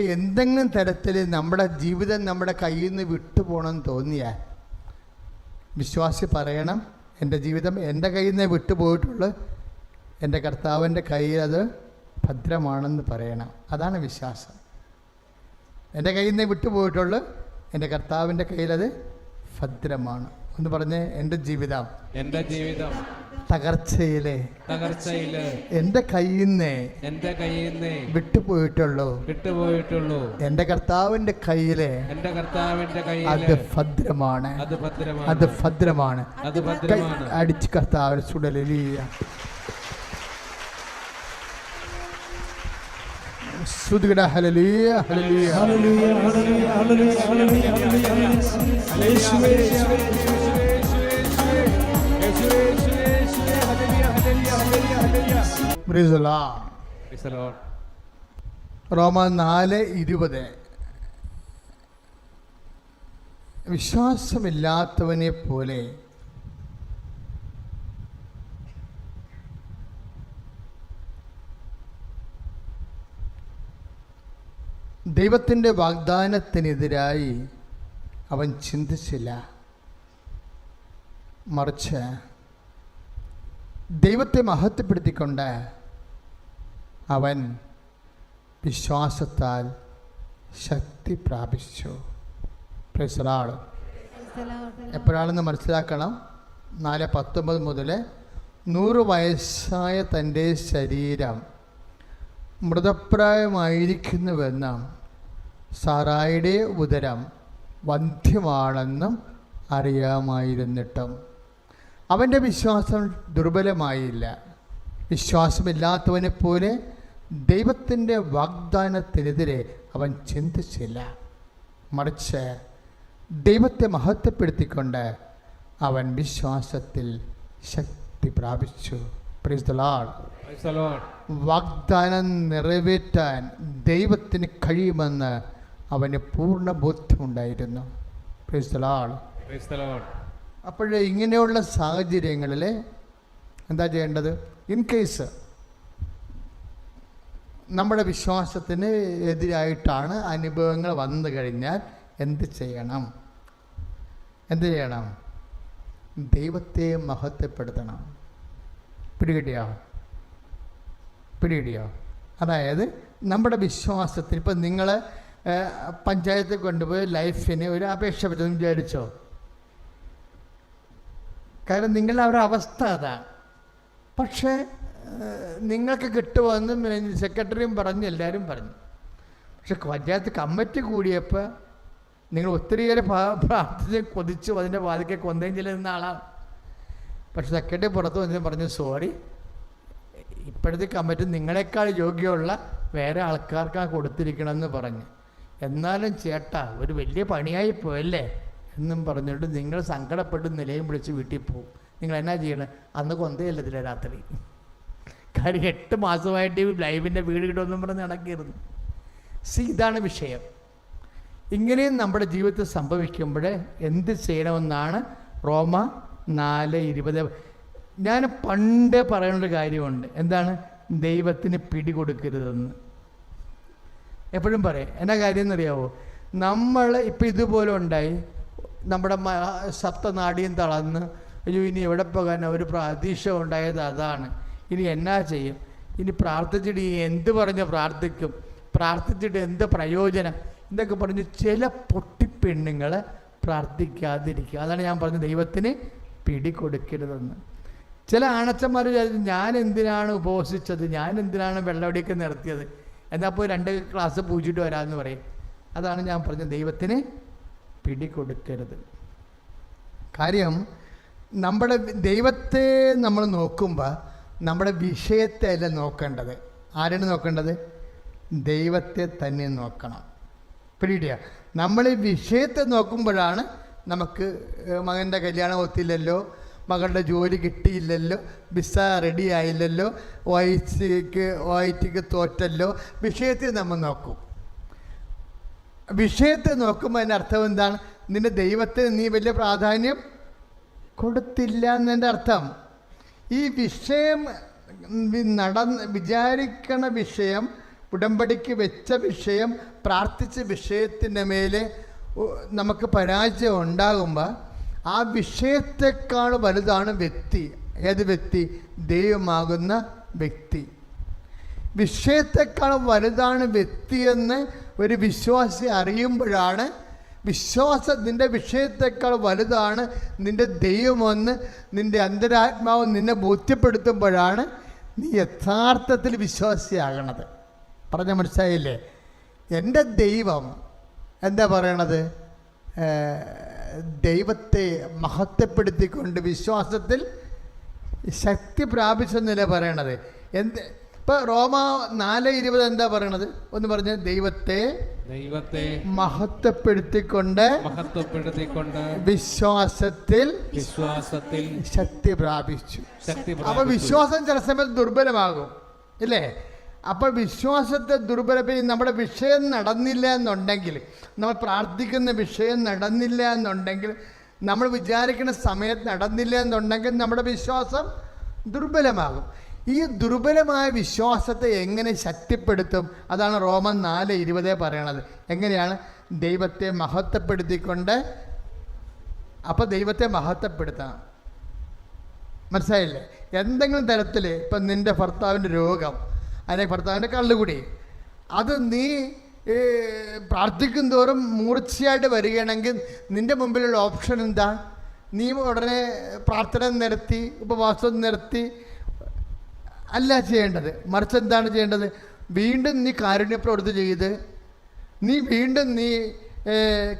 എന്തെങ്കിലും തരത്തിൽ നമ്മുടെ ജീവിതം നമ്മുടെ കയ്യിൽ നിന്ന് വിട്ടുപോകണമെന്ന് തോന്നിയാൽ വിശ്വാസി പറയണം എന്റെ ജീവിതം എന്റെ കയ്യിൽ നിന്ന് വിട്ടുപോയിട്ടുള്ളൂ. എന്റെ കർത്താവിന്റെ കയ്യിൽ അത് ഭദ്രമാണെന്ന് പറയണം. അതാണ് വിശ്വാസം. എന്റെ കയ്യിൽ നിന്ന് വിട്ടുപോയിട്ടുള്ളൂ എന്റെ കർത്താവിന്റെ കയ്യിൽ അത് ഭദ്രമാണ്. എന്ന് പറഞ്ഞ് എന്റെ ജീവിതം എന്റെ ജീവിതം തകർച്ചയിലെ തകർച്ചയിൽ എന്റെ കയ്യിൽ നിന്ന് എന്റെ കയ്യിൽ നിന്ന് വിട്ടുപോയിട്ടുള്ളൂ. വിട്ടുപോയിട്ടുള്ളൂ. എന്റെ കർത്താവിന്റെ കയ്യിൽ എന്റെ കർത്താവിന്റെ കയ്യിൽ അത് ഭദ്രമാണ്. അത് ഭദ്രമാണ്. അത് ഭദ്രമാണ്. അത് ഭദ്രമാണ്. അടിച്ച് കർത്താവിന് സുടലിയ ശ്രുതികട ഹലലിയ ഹലലിയ Praise the Lord. Praise the റോമ നാല് ഇരുപത്. വിശ്വാസമില്ലാത്തവനെ പോലെ ദൈവത്തിന്റെ വാഗ്ദാനത്തിനെതിരായി അവൻ ചിന്തിച്ചില്ല. മറിച്ച് ദൈവത്തെ മഹത്വപ്പെടുത്തിക്കൊണ്ട് അവൻ വിശ്വാസത്താൽ ശക്തി പ്രാപിച്ചു. പ്രസറാൾ എപ്പോഴാണെന്ന് മനസ്സിലാക്കണം? നാല് പത്തൊമ്പത് മുതൽ നൂറ് വയസ്സായ തന്റെ ശരീരം മൃതപ്രായമായിരിക്കുന്നുവെന്നും സാറായുടെ ഉദരം വന്ധ്യമാണെന്നും അറിയാമായിരുന്നിട്ടും. അവന്റെ വിശ്വാസം ദുർബലമായില്ല. വിശ്വാസമില്ലാത്തവനെ പോലെ ദൈവത്തിന്റെ വാഗ്ദാനത്തിനെതിരെ അവൻ ചിന്തിച്ചില്ല. മറിച്ച് ദൈവത്തെ മഹത്വപ്പെടുത്തിക്കൊണ്ട് അവൻ വിശ്വാസത്തിൽ ശക്തി പ്രാപിച്ചു. വാഗ്ദാനം നിറവേറ്റാൻ ദൈവത്തിന് കഴിയുമെന്ന് അവന് പൂർണ ബോധ്യമുണ്ടായിരുന്നു അപ്പോഴേ ഇങ്ങനെയുള്ള സാഹചര്യങ്ങളിൽ എന്താ ചെയ്യേണ്ടത്? ഇൻ കേസ് നമ്മുടെ വിശ്വാസത്തിന് എതിരായിട്ടാണ് അനുഭവങ്ങൾ വന്നു കഴിഞ്ഞാൽ എന്ത് ചെയ്യണം? എന്ത് ചെയ്യണം? ദൈവത്തെ മഹത്വപ്പെടുത്തണം. പിടികിട്ടിയോ? പിടികിട്ടിയോ? അതായത് നമ്മുടെ വിശ്വാസത്തിൽ ഇപ്പം നിങ്ങൾ പഞ്ചായത്തിൽ കൊണ്ടുപോയി ലൈഫിന് ഒരു അപേക്ഷ പറ്റുമെന്ന് വിചാരിച്ചോ? കാരണം നിങ്ങളുടെ അവരുടെ അവസ്ഥ അതാണ് പക്ഷേ നിങ്ങൾക്ക് കിട്ടുമെന്ന് സെക്രട്ടറിയും പറഞ്ഞു എല്ലാവരും പറഞ്ഞു. പക്ഷെ പഞ്ചായത്ത് കമ്മിറ്റി കൂടിയപ്പോൾ നിങ്ങൾ ഒത്തിരിയേറെ പേര് പ്രാർത്ഥിച്ച് കൊതിച്ചു അതിന്റെ വാതിക്കെ കൊന്തയും ചെല്ലുന്ന ആളാണ്. പക്ഷെ സെക്രട്ടറി പുറത്ത് വന്നു പറഞ്ഞു സോറി ഇപ്പോഴത്തെ കമ്മിറ്റി നിങ്ങളെക്കാൾ യോഗ്യമുള്ള വേറെ ആൾക്കാർക്കാണ് കൊടുത്തിരിക്കണമെന്ന് പറഞ്ഞു. എന്നാലും ചേട്ടാ ഒരു വലിയ പണിയായി പോയല്ലേ? എന്നും പറഞ്ഞിട്ട് നിങ്ങൾ സങ്കടപ്പെട്ട് നിലയും വിളിച്ച് വീട്ടിൽ പോകും നിങ്ങൾ എന്നാ ചെയ്യണം? അന്ന് കൊന്തയല്ലതില്ല രാത്രി. കാര്യം എട്ട് മാസമായിട്ട് ലൈവിന്റെ വീട് കിട്ടുമെന്നും പറഞ്ഞ് നടക്കിയിരുന്നു സി ഇതാണ് വിഷയം. ഇങ്ങനെയും നമ്മുടെ ജീവിതത്തിൽ സംഭവിക്കുമ്പോൾ എന്ത് ചെയ്യണമെന്നാണ് റോമ നാല് ഇരുപത്. ഞാൻ പണ്ട് പറയുന്നൊരു കാര്യമുണ്ട്. എന്താണ്? ദൈവത്തിന് പിടികൊടുക്കരുതെന്ന്. എപ്പോഴും പറയാം. എന്നാ കാര്യം എന്നറിയാവോ നമ്മൾ ഇപ്പം ഇതുപോലെ ഉണ്ടായി. നമ്മുടെ സപ്തനാടിയും തളർന്ന്. അയ്യോ ഇനി എവിടെ പോകാൻ ഒരു പ്രതീക്ഷ ഉണ്ടായത് അതാണ്. ഇനി എന്നാ ചെയ്യും? ഇനി പ്രാർത്ഥിച്ചിട്ട് ഇനി എന്ത് പറഞ്ഞ് പ്രാർത്ഥിക്കും? പ്രാർത്ഥിച്ചിട്ട് എന്ത് പ്രയോജനം? ഇതൊക്കെ പറഞ്ഞ് ചില പൊട്ടിപ്പെണ്ണുങ്ങൾ പ്രാർത്ഥിക്കാതിരിക്കുക. അതാണ് ഞാൻ പറഞ്ഞത് ദൈവത്തിന് പിടികൊടുക്കരുതെന്ന്. ചില ആണച്ചന്മാർ വിചാരിച്ചു ഞാൻ എന്തിനാണ് ഉപവസിച്ചത്? ഞാൻ എന്തിനാണ് വെള്ളവടിയൊക്കെ നിർത്തിയത്? എന്നാൽ പോയി രണ്ട് ക്ലാസ് പൂജിട്ട് വരാമെന്ന് പറയും. അതാണ് ഞാൻ പറഞ്ഞത് ദൈവത്തിന് പിടികൊടുക്കരുത്. കാര്യം നമ്മുടെ ദൈവത്തെ നമ്മൾ നോക്കുമ്പോൾ നമ്മുടെ വിഷയത്തെ അല്ല നോക്കേണ്ടത്? ആരാണ് നോക്കേണ്ടത്? ദൈവത്തെ തന്നെ നോക്കണം. പിടിയ നമ്മൾ ഈ വിഷയത്തെ നോക്കുമ്പോഴാണ് നമുക്ക് മകന്റെ കല്യാണം ഒത്തില്ലല്ലോ മകളുടെ ജോലി കിട്ടിയില്ലല്ലോ വിസ റെഡി ആയില്ലല്ലോ വൈസിക്ക് ടിക്ക് തോറ്റല്ലോ വിഷയത്തെ നമ്മൾ നോക്കും. വിഷയത്തെ നോക്കുമ്പോൾ അതിന്റെ അർത്ഥം എന്താണ്? നിന്റെ ദൈവത്തെ നീ വലിയ പ്രാധാന്യം കൊടുത്തില്ല എന്നതിന്റെ അർത്ഥം. ഈ വിഷയം നടന്ന് വിചാരിക്കണ വിഷയം ഉടമ്പടിക്ക് വെച്ച വിഷയം പ്രാർത്ഥിച്ച വിഷയത്തിന്റെ മേലെ നമുക്ക് പരാജയം ഉണ്ടാകുമ്പോൾ ആ വിഷയത്തെക്കാൾ വലുതാണ് വ്യക്തി. ഏത് വ്യക്തി? ദൈവമാകുന്ന വ്യക്തി. വിഷയത്തെക്കാൾ വലുതാണ് വ്യക്തിയെന്ന് ഒരു വിശ്വാസി അറിയുമ്പോഴാണ് വിശ്വാസം നിന്റെ വിഷയത്തെക്കാൾ വലുതാണ് നിന്റെ ദൈവമെന്ന് നിന്റെ അന്തരാത്മാവ് നിന്നെ ബോധ്യപ്പെടുത്തുമ്പോഴാണ് നീ യഥാർത്ഥത്തിൽ വിശ്വാസിയാകണത്. പറഞ്ഞ മനസ്സിലായില്ലേ? എന്റെ ദൈവം എന്താ പറയണത്? ദൈവത്തെ മഹത്വപ്പെടുത്തിക്കൊണ്ട് വിശ്വാസത്തിൽ ശക്തി പ്രാപിച്ചെന്നല്ലേ പറയണത്? എന്ത് ഇപ്പം റോമ നാല് ഇരുപത് എന്താ പറയണത്? ഒന്ന് പറഞ്ഞ ദൈവത്തെ ദൈവത്തെ മഹത്വപ്പെടുത്തിക്കൊണ്ട് മഹത്വപ്പെടുത്തിക്കൊണ്ട് വിശ്വാസത്തിൽ വിശ്വാസത്തിൽ ശക്തി പ്രാപിച്ചു. അപ്പൊ വിശ്വാസം ചില സമയത്ത് ദുർബലമാകും ഇല്ലേ? അപ്പോൾ വിശ്വാസത്തെ ദുർബലപ്പെടുത്തി നമ്മുടെ വിഷയം നടന്നില്ല എന്നുണ്ടെങ്കിൽ നമ്മൾ പ്രാർത്ഥിക്കുന്ന വിഷയം നടന്നില്ല എന്നുണ്ടെങ്കിൽ നമ്മൾ വിചാരിക്കുന്ന സമയത്ത് നടന്നില്ല എന്നുണ്ടെങ്കിൽ നമ്മുടെ വിശ്വാസം ദുർബലമാകും. ഈ ദുർബലമായ വിശ്വാസത്തെ എങ്ങനെ ശക്തിപ്പെടുത്തും? അതാണ് റോമൻ നാല് ഇരുപതേ പറയണത്. എങ്ങനെയാണ്? ദൈവത്തെ മഹത്വപ്പെടുത്തിക്കൊണ്ട്. അപ്പോൾ ദൈവത്തെ മഹത്വപ്പെടുത്തണം. മനസ്സിലായില്ലേ? എന്തെങ്കിലും തരത്തിൽ ഇപ്പം നിന്റെ ഭർത്താവിന്റെ രോഗം അല്ലെങ്കിൽ ഭർത്താവിന്റെ കള്ളുകുടി അത് നീ പ്രാർത്ഥിക്കും തോറും മൂർച്ചയായിട്ട് വരികയാണെങ്കിൽ നിന്റെ മുമ്പിലുള്ള ഓപ്ഷൻ എന്താ? നീ ഉടനെ പ്രാർത്ഥന നിരത്തി ഉപവാസം നിരത്തി അല്ല ചെയ്യേണ്ടത്. മറിച്ച് എന്താണ് ചെയ്യേണ്ടത്? വീണ്ടും നീ കാരുണ്യപ്രവൃത്തി ചെയ്ത് നീ വീണ്ടും നീ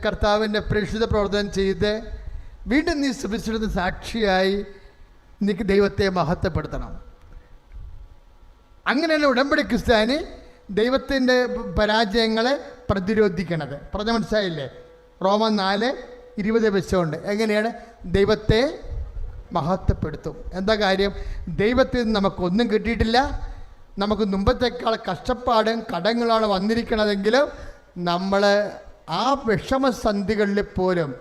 കർത്താവിന്റെ പ്രേക്ഷിത പ്രവർത്തനം ചെയ്ത് വീണ്ടും നീ ശ്രമിച്ചിരുന്ന സാക്ഷിയായി നീക്ക് ദൈവത്തെ മഹത്വപ്പെടുത്തണം. അങ്ങനെയാണ് ഉടമ്പടി ക്രിസ്ത്യാനി ദൈവത്തിന്റെ പരാജയങ്ങളെ പ്രതിരോധിക്കണത്. പറഞ്ഞ മനസ്സിലായില്ലേ? റോമ നാല് ഇരുപത് വെച്ചുകൊണ്ട് എങ്ങനെയാണ്? ദൈവത്തെ മഹത്വപ്പെടുത്തും. എന്താ കാര്യം? ദൈവത്തിൽ നിന്ന് നമുക്കൊന്നും കിട്ടിയിട്ടില്ല. നമുക്ക് മുമ്പത്തേക്കാൾ കഷ്ടപ്പാടും കടങ്ങളാണ് വന്നിരിക്കണതെങ്കിലും നമ്മൾ ആ വിഷമസന്ധികളിൽ പോലും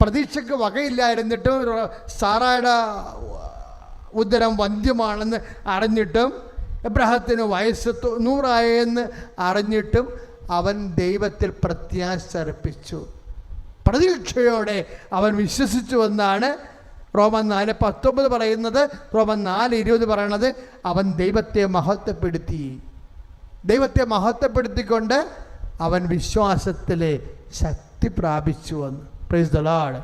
പ്രതീക്ഷയ്ക്ക് വകയില്ലായിരുന്നിട്ടും സാറായുടെ ഉദരം വന്ധ്യമാണെന്ന് അറിഞ്ഞിട്ടും എബ്രഹത്തിന് വയസ്സ് നൂറായെന്ന് അറിഞ്ഞിട്ടും അവൻ ദൈവത്തിൽ പ്രത്യാശ അർപ്പിച്ചു. പ്രതീക്ഷയോടെ അവൻ വിശ്വസിച്ചു എന്നാണ് റോമൻ നാല് പത്തൊമ്പത് പറയുന്നത് റോമൻ നാല് ഇരുപത് പറയണത് അവൻ ദൈവത്തെ മഹത്വപ്പെടുത്തി. ദൈവത്തെ മഹത്വപ്പെടുത്തിക്കൊണ്ട് അവൻ വിശ്വാസത്തിൽ ശക്തി പ്രാപിച്ചു എന്ന് പ്രൈസ് ദ ലോർഡ്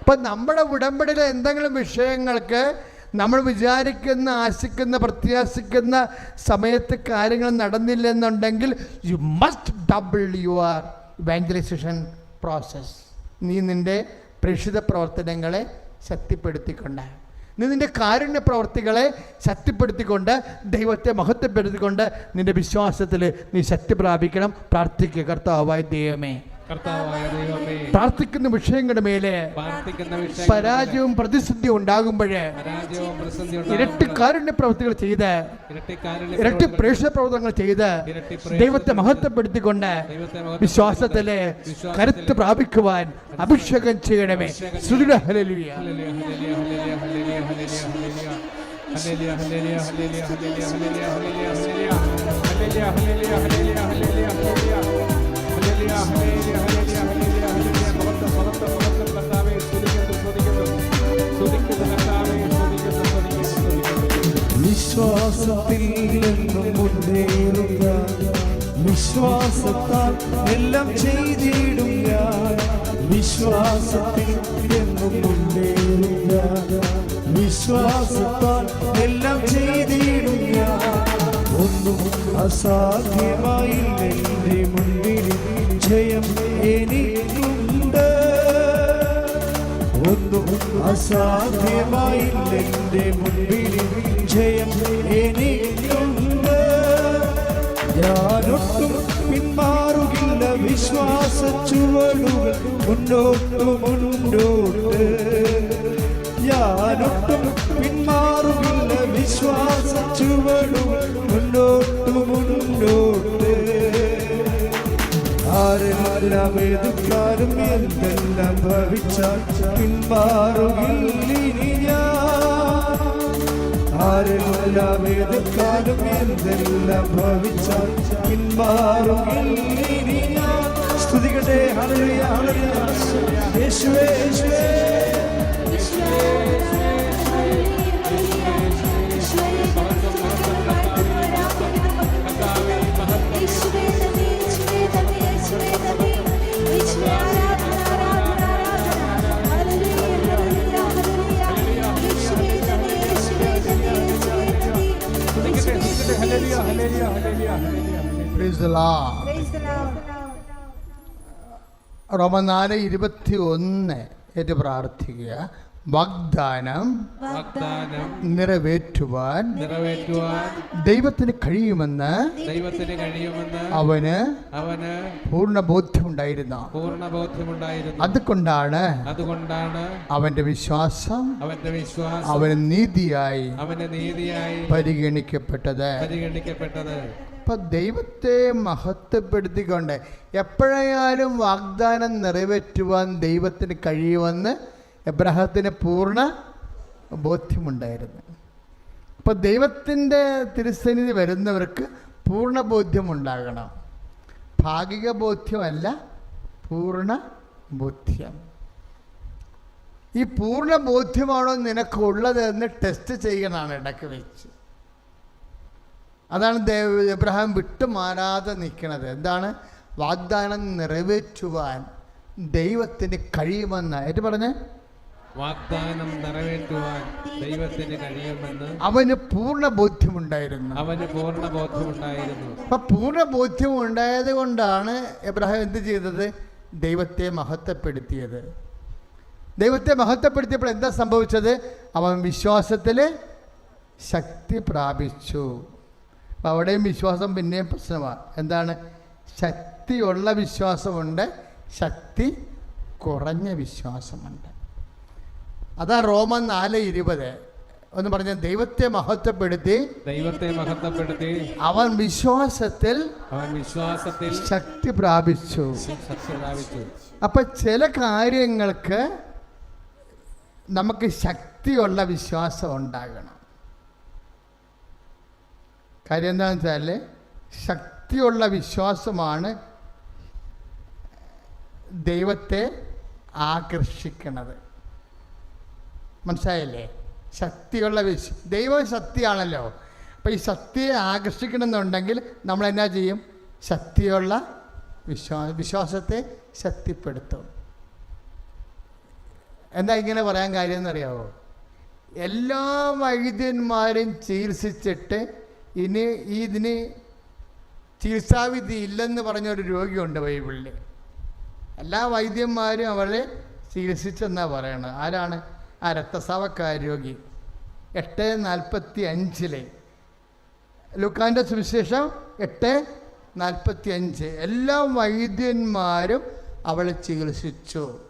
അപ്പം നമ്മുടെ ഉടമ്പടിയിലെ എന്തെങ്കിലും വിഷയങ്ങൾക്ക് നമ്മൾ വിചാരിക്കുന്ന ആശിക്കുന്ന പ്രത്യാശിക്കുന്ന സമയത്ത് കാര്യങ്ങൾ നടന്നില്ലെന്നുണ്ടെങ്കിൽ you must double your evangelisation process നീ നിന്റെ പ്രേക്ഷിത പ്രവർത്തനങ്ങളെ ശക്തിപ്പെടുത്തിക്കൊണ്ട്. നീ നിന്റെ കാരുണ്യ പ്രവർത്തികളെ ശക്തിപ്പെടുത്തിക്കൊണ്ട് ദൈവത്തെ മഹത്വപ്പെടുത്തിക്കൊണ്ട് നിന്റെ വിശ്വാസത്തിൽ നീ ശക്തി പ്രാപിക്കണം. പ്രാർത്ഥിക്കുക കർത്താവായ ദൈവമേ. പ്രാർത്ഥിക്കുന്ന വിഷയങ്ങളുടെ മേലെ പരാജയവും പ്രതിസന്ധിയും ഉണ്ടാകുമ്പോഴേ ഇരട്ടി കാരുണ്യ പ്രവൃത്തികൾ ചെയ്ത് ഇരട്ടി പ്രേക്ഷക പ്രവർത്തനങ്ങൾ ചെയ്ത് ദൈവത്തെ മഹത്വപ്പെടുത്തിക്കൊണ്ട് വിശ്വാസത്തിലെ കരുത്ത് പ്രാപിക്കുവാൻ അഭിഷേകം ചെയ്യണമേ സുദൃഢ hallelujah hallelujah, hallelujah, hallelujah, hallelujah, hallelujah, hallelujah, hallelujah, hallelujah, hallelujah, hallelujah, hallelujah, വിശ്വാസത്തിൽ എന്നും മുന്നേറുക വിശ്വാസത്താൽ എല്ലാം ചെയ്തിടും ഞാൻ. വിശ്വാസത്തിൽ എന്നും മുന്നേറുക വിശ്വാസത്താൽ എല്ലാം ചെയ്തിടും ഞാൻ. ഒന്നും അസാധ്യമായില്ല എന്റെ ജയം എനിക്കുണ്ട്. ഒന്നും അസാധ്യമായില്ലെന്റെ മുൻപിൽ ജയം എനിക്കുണ്ട്. ഞാനൊട്ടും പിന്മാറുകില്ല വിശ്വാസ ചുവടുകൾ മുന്നോട്ട് മുന്നോട്ട്. ഞാനൊട്ടും പിന്മാറുകില്ല വിശ്വാസ ചുവടുകൾ മുന്നോട്ട് ആരെല്ലാം എതിർക്കാനും എന്തെല്ലാം ഭവിച്ചാൽ പിന്മാറുകില്ലിനി ഞാൻ. ആരെല്ലാം എതിർത്താലും എന്തെല്ലാം ഭവിച്ചാൽ പിന്മാറുകില്ല ഇനി ഞാൻ ഹല്ലേലൂയ. യേശുവേ യേശുവേ. റോമ നാല് ഇരുപത്തി ഒന്ന് എന്ന് പ്രാർത്ഥിക്കുക. വാഗ്ദാനം വാഗ്ദാനം നിറവേറ്റുവാൻ നിറവേറ്റുവാൻ ദൈവത്തിന് കഴിയുമെന്ന് ദൈവത്തിന് കഴിയുമെന്ന് അവന് അവന് പൂർണ ബോധ്യമുണ്ടായിരുന്നു. പൂർണ ബോധ്യമുണ്ടായിരുന്നു. അതുകൊണ്ടാണ് അതുകൊണ്ടാണ് അവന്റെ വിശ്വാസം അവന്റെ വിശ്വാസം അവന് നീതിയായി അവന് നീതിയായി പരിഗണിക്കപ്പെട്ടത്. പരിഗണിക്കപ്പെട്ടത്. അപ്പൊ ദൈവത്തെ മഹത്വപ്പെടുത്തിക്കൊണ്ട് എപ്പോഴായാലും വാഗ്ദാനം നിറവേറ്റുവാൻ ദൈവത്തിന് കഴിയുമെന്ന് എബ്രഹത്തിന് പൂർണ ബോധ്യമുണ്ടായിരുന്നു. അപ്പോൾ ദൈവത്തിന്റെ തിരുസന്നിധി വരുന്നവർക്ക് പൂർണ ബോധ്യമുണ്ടാകണം. ഭാഗിക ബോധ്യമല്ല പൂർണ ബോധ്യം. ഈ പൂർണ ബോധ്യമാണോ നിനക്കുള്ളത് എന്ന് ടെസ്റ്റ് ചെയ്യണമാണ് ഇടയ്ക്ക് വെച്ച്. അതാണ് ദേവ എബ്രഹാം വിട്ടുമാറാതെ നിൽക്കുന്നത്. എന്താണ്? വാഗ്ദാനം നിറവേറ്റുവാൻ ദൈവത്തിന് കഴിയുമെന്ന്. ഏറ്റു പറഞ്ഞേ? വാഗ്ദാനം നിറവേറ്റുവാൻ ദൈവത്തിന് കഴിയുമെന്ന് അവന് പൂർണ ബോധ്യമുണ്ടായിരുന്നു. അവന് പൂർണ ബോധ്യമുണ്ടായിരുന്നു. അപ്പൊ പൂർണ ബോധ്യം ഉണ്ടായത് കൊണ്ടാണ് എബ്രഹാം എന്ത് ചെയ്തത്? ദൈവത്തെ മഹത്വപ്പെടുത്തിയത്. ദൈവത്തെ മഹത്വപ്പെടുത്തിയപ്പോൾ എന്താ സംഭവിച്ചത്? അവൻ വിശ്വാസത്തിൽ ശക്തി പ്രാപിച്ചു. അപ്പം അവിടെയും വിശ്വാസം പിന്നെയും പ്രശ്നമാണ്. എന്താണ്? ശക്തിയുള്ള വിശ്വാസമുണ്ട് ശക്തി കുറഞ്ഞ വിശ്വാസമുണ്ട്. അതാ റോമൻ നാല് ഇരുപത്. ഒന്ന് പറഞ്ഞ ദൈവത്തെ മഹത്വപ്പെടുത്തി ദൈവത്തെ മഹത്വപ്പെടുത്തി. അവൻ വിശ്വാസത്തിൽ അവൻ വിശ്വാസത്തിൽ ശക്തി പ്രാപിച്ചു. ശക്തി പ്രാപിച്ചു. അപ്പൊ ചില കാര്യങ്ങൾക്ക് നമുക്ക് ശക്തിയുള്ള വിശ്വാസം ഉണ്ടാകണം. കാര്യം എന്താണെന്ന് വെച്ചാൽ ശക്തിയുള്ള വിശ്വാസമാണ് ദൈവത്തെ ആകർഷിക്കണത്. മനസ്സിലായല്ലേ? ശക്തിയുള്ള വിശ്വ ദൈവം ശക്തിയാണല്ലോ. അപ്പോൾ ഈ ശക്തിയെ ആകർഷിക്കണമെന്നുണ്ടെങ്കിൽ നമ്മൾ എന്നാ ചെയ്യും? ശക്തിയുള്ള വിശ്വാ വിശ്വാസത്തെ ശക്തിപ്പെടുത്തും. എന്താ ഇങ്ങനെ പറയാൻ കാര്യം എന്നറിയാവോ? എല്ലാ വൈദ്യന്മാരും ചികിത്സിച്ചിട്ട് ഇനി ഇതിന് ചികിത്സാവിധി ഇല്ലെന്ന് പറഞ്ഞൊരു രോഗിയുണ്ട് ബൈബിളിൽ എല്ലാ വൈദ്യന്മാരും അവളെ ചികിത്സിച്ചെന്നാണ് പറയണത്. ആരാണ്? ആ രക്തസ്രാവക്കാര രോഗി. എട്ട് നാൽപ്പത്തി അഞ്ചിലെ. ലുക്കാന്റെ സുവിശേഷം എട്ട് നാൽപ്പത്തി അഞ്ച്. എല്ലാ വൈദ്യന്മാരും അവളെ ചികിത്സിച്ചു.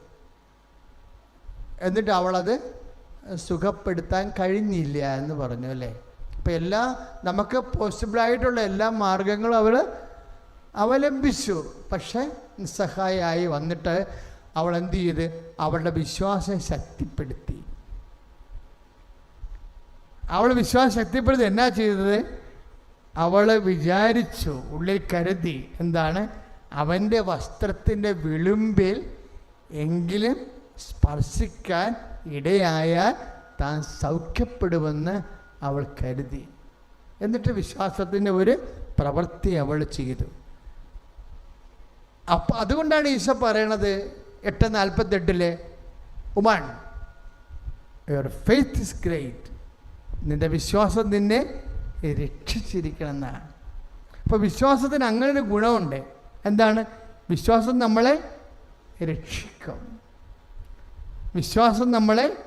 എന്നിട്ട് അവളത് സുഖപ്പെടുത്താൻ കഴിഞ്ഞില്ല എന്ന് പറഞ്ഞു അല്ലേ? അപ്പം എല്ലാ നമുക്ക് പോസിബിളായിട്ടുള്ള എല്ലാ മാർഗങ്ങളും അവൾ അവലംബിച്ചു. പക്ഷേ നിസ്സഹായമായി വന്നിട്ട് അവൾ എന്ത് ചെയ്ത്? അവളുടെ വിശ്വാസം ശക്തിപ്പെടുത്തി. അവൾ വിശ്വാസം ശക്തിപ്പെടുത്തി എന്നാ ചെയ്തത്? അവൾ വിചാരിച്ചു ഉള്ളിൽ കരുതി എന്താണ്? അവന്റെ വസ്ത്രത്തിന്റെ വിളുമ്പിൽ എങ്കിലും സ്പർശിക്കാൻ ഇടയായാൽ താൻ സൗഖ്യപ്പെടുമെന്ന് അവൾ കരുതി. എന്നിട്ട് വിശ്വാസത്തിന്റെ ഒരു പ്രവൃത്തി അവൾ ചെയ്തു. അപ്പം അതുകൊണ്ടാണ് ഈശോ പറയണത് എട്ട് നാൽപ്പത്തെട്ടിൽ woman your faith is great നിന്റെ വിശ്വാസം നിന്നെ രക്ഷിച്ചിരിക്കണം അപ്പോൾ വിശ്വാസത്തിന് അങ്ങനെ ഒരു ഗുണമുണ്ട്. എന്താണ്? വിശ്വാസം നമ്മളെ രക്ഷിക്കും. വിശ്വാസം നമ്മളെ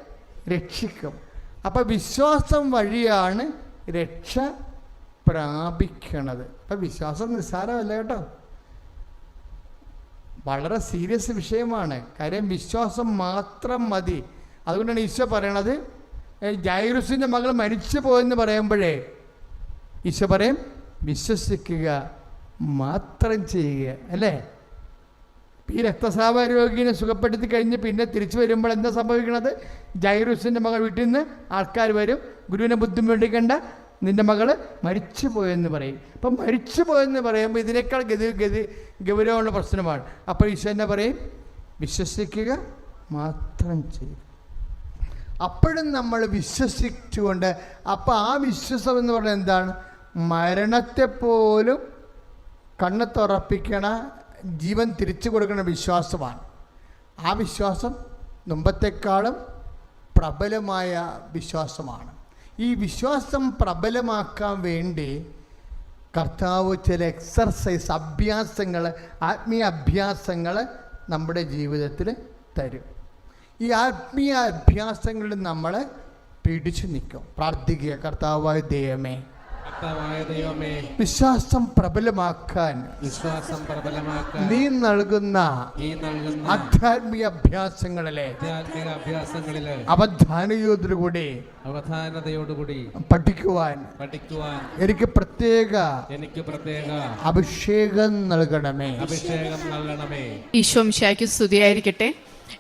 രക്ഷിക്കും. അപ്പോൾ വിശ്വാസം വഴിയാണ് രക്ഷ പ്രാപിക്കണത്. അപ്പം വിശ്വാസം നിസ്സാരമല്ല കേട്ടോ. വളരെ സീരിയസ് വിഷയമാണ്. കാര്യം വിശ്വാസം മാത്രം മതി. അതുകൊണ്ടാണ് ഈശോ പറയണത് ജൈറുസിന്റെ മകൾ മരിച്ചു പോയെന്ന് പറയുമ്പോഴേ ഈശോ പറയും വിശ്വസിക്കുക മാത്രം ചെയ്യുക. അല്ലേ? ഈ രക്തസ്രാവ രോഗിനെ സുഖപ്പെടുത്തി കഴിഞ്ഞ് പിന്നെ തിരിച്ചു വരുമ്പോൾ എന്താ സംഭവിക്കുന്നത്? ജൈറൂസിന്റെ മകൾ വീട്ടിൽ നിന്ന് ആൾക്കാർ വരും. ഗുരുവിനെ ബുദ്ധിമുട്ടിക്കേണ്ട. നിന്റെ മകൾ മരിച്ചു പോയെന്ന് പറയും. അപ്പം മരിച്ചു പോയെന്ന് പറയുമ്പോൾ ഇതിനേക്കാൾ ഗതി ഗതി ഗൗരവമുള്ള പ്രശ്നമാണ്. അപ്പോൾ ഈശോ എന്നെ പറയും? വിശ്വസിക്കുക മാത്രം ചെയ്യും അപ്പോഴും നമ്മൾ വിശ്വസിച്ചുകൊണ്ട് അപ്പോൾ ആ വിശ്വാസം എന്ന് പറഞ്ഞാൽ എന്താണ്? മരണത്തെപ്പോലും കണ്ണ് തുറപ്പിക്കണ ജീവൻ തിരിച്ചു കൊടുക്കുന്ന വിശ്വാസമാണ്. ആ വിശ്വാസം മുമ്പത്തെക്കാളും പ്രബലമായ വിശ്വാസമാണ്. ഈ വിശ്വാസം പ്രബലമാക്കാൻ വേണ്ടി കർത്താവ് ചില എക്സർസൈസ് അഭ്യാസങ്ങൾ ആത്മീയ അഭ്യാസങ്ങൾ നമ്മുടെ ജീവിതത്തിൽ തരും. ഈ ആത്മീയ അഭ്യാസങ്ങളിൽ നമ്മൾ പിടിച്ചു നിൽക്കും. പ്രാർത്ഥിക്കുക കർത്താവായ ദൈവമേ വിശ്വാസം പ്രബലമാക്കാൻ വിശ്വാസം പ്രബലമാക്കാൻ നീ നൽകുന്ന ഈ നൽകുന്ന ആധ്യാത്മിക അഭ്യാസങ്ങളിലെ ആധ്യാത്മിക അഭ്യാസങ്ങളിൽ അവധാനയോടുകൂടി അവധാനതയോടുകൂടി പഠിക്കുവാൻ പഠിക്കുവാൻ എനിക്ക് പ്രത്യേക എനിക്ക് പ്രത്യേക അഭിഷേകം നൽകണമേ. അഭിഷേകം നൽകണമേ. ഈശോ മിശിഹായ്ക്ക് സ്തുതിയായിരിക്കട്ടെ.